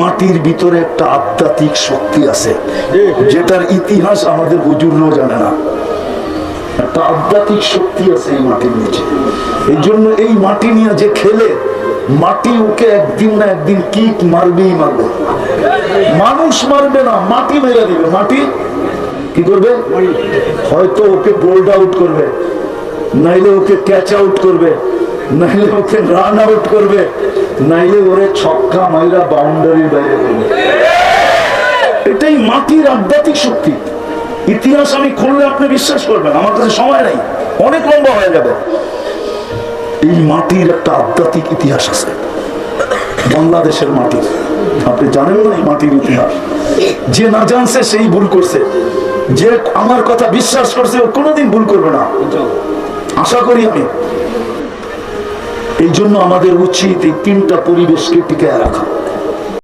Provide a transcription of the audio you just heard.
মাটির ভিতরে একটা আধ্যাত্মিক শক্তি আছে, যেটার ইতিহাস আমাদের হুজুররাও জানে না। একটা আধ্যাত্মিক শক্তি আছে এই মাটির নিচে। এই জন্য এই মাটি নিয়ে যে খেলে, মাটি ওকে একদিন না একদিন কিক মারবেই মারবে। মানুষ মারবে না, মাটি মেরে দিবে। মাটি কি করবে? হয়তো ওকে বোল্ড আউট করবে, নাইলে ওকে ক্যাচ আউট করবে, নাইলে ওকে রান আউট করবে। নাইলে ওরে ছক্কা মাইরা বাউন্ডারির বাইরে করবে এটাই মাটির আধ্যাত্মিক শক্তি। ইতিহাস আমি খুললে আপনি বিশ্বাস করবেন, আমার কাছে সময় নেই, অনেক লম্বা হয়ে যাবে। এই মাটির একটা আধ্যাত্মিক ইতিহাস আছে, বাংলাদেশের মাটির আপনি জানেন না এই মাটির ইতিহাস? যে না জানছে সেই ভুল করছে। যে আমার কথা বিশ্বাস করছে ও কোনোদিন ভুল করবে না। আশা করি আমি। এই জন্য আমাদের উচিত এই তিনটা পরিবেশকে টিকায় রাখা।